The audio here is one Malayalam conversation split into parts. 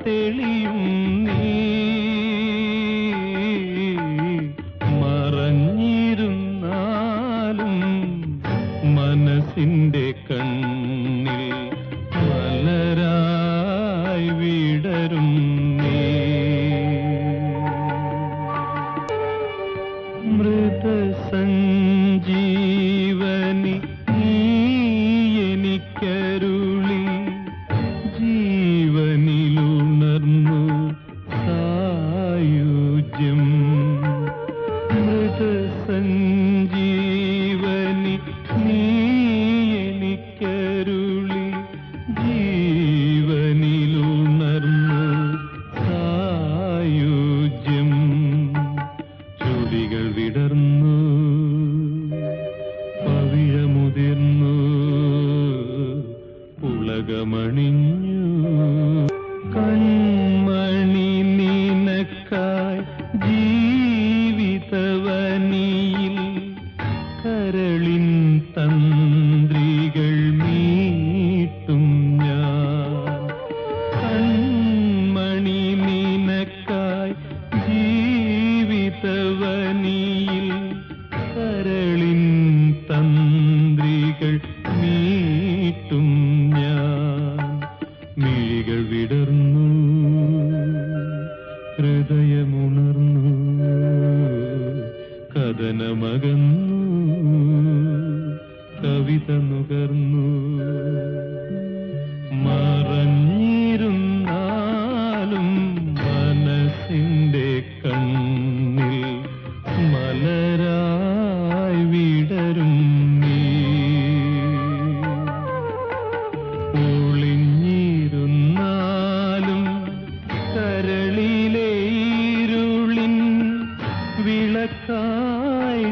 തെളിയും നീ തവനിയിൽ കരളിൻ തന്ത്രികൾ നീട്ടും ഞാൻ. മിഴികൾ വിടർന്നു. ഹൃദയമു ഒളിഞ്ഞിരുന്നാലും കരളിലെ ഇരുളിൻ വിളക്കായി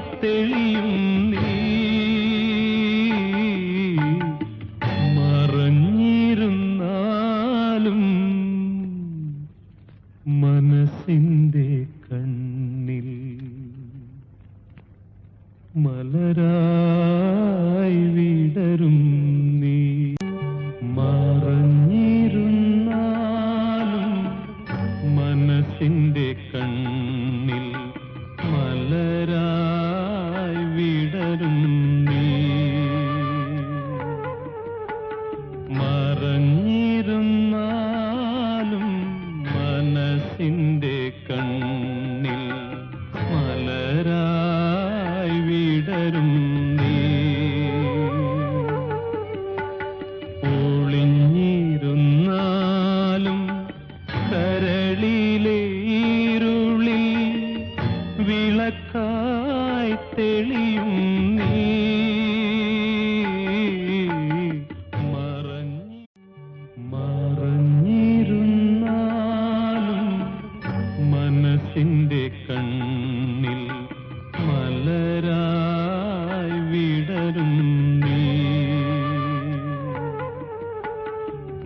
മറഞ്ഞിരുന്നാലും കണ്ണിൽ മലരാ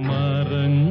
மரங்க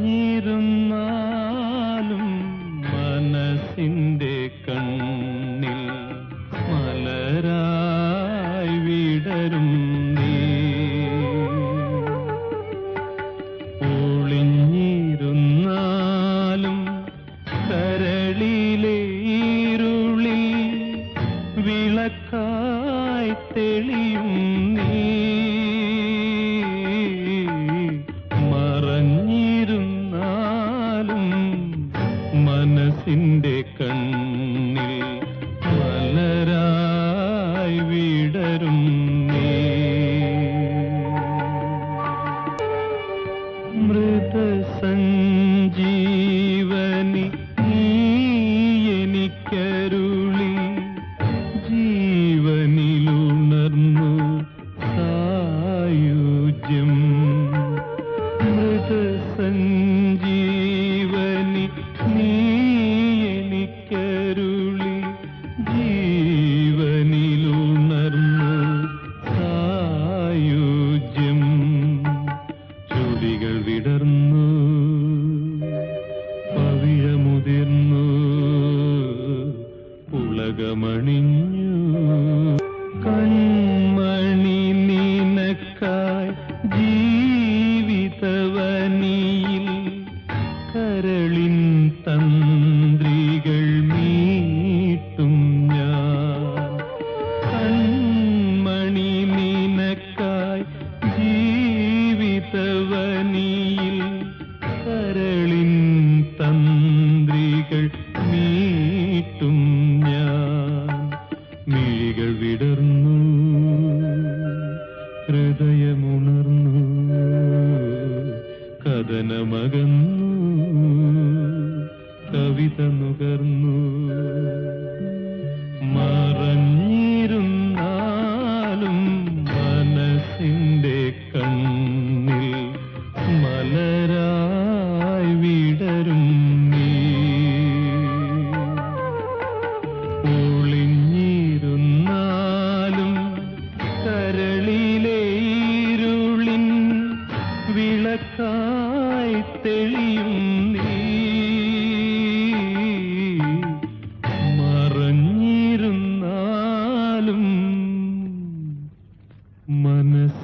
മുഖമണിഞ്ഞു കൺമണി നിനക്കായി ജീവിതവനിയിൽ കരളിൻ തന്ത്രികൾ മീട്ടും ഞാൻ. കൺമണി നിനക്കായി ജീവിതവനിയിൽ ഉണർന്നു. കഥനമകന്നു. കവിത നുകർന്നു. മറഞ്ഞു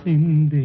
ಸಿಂಧೆ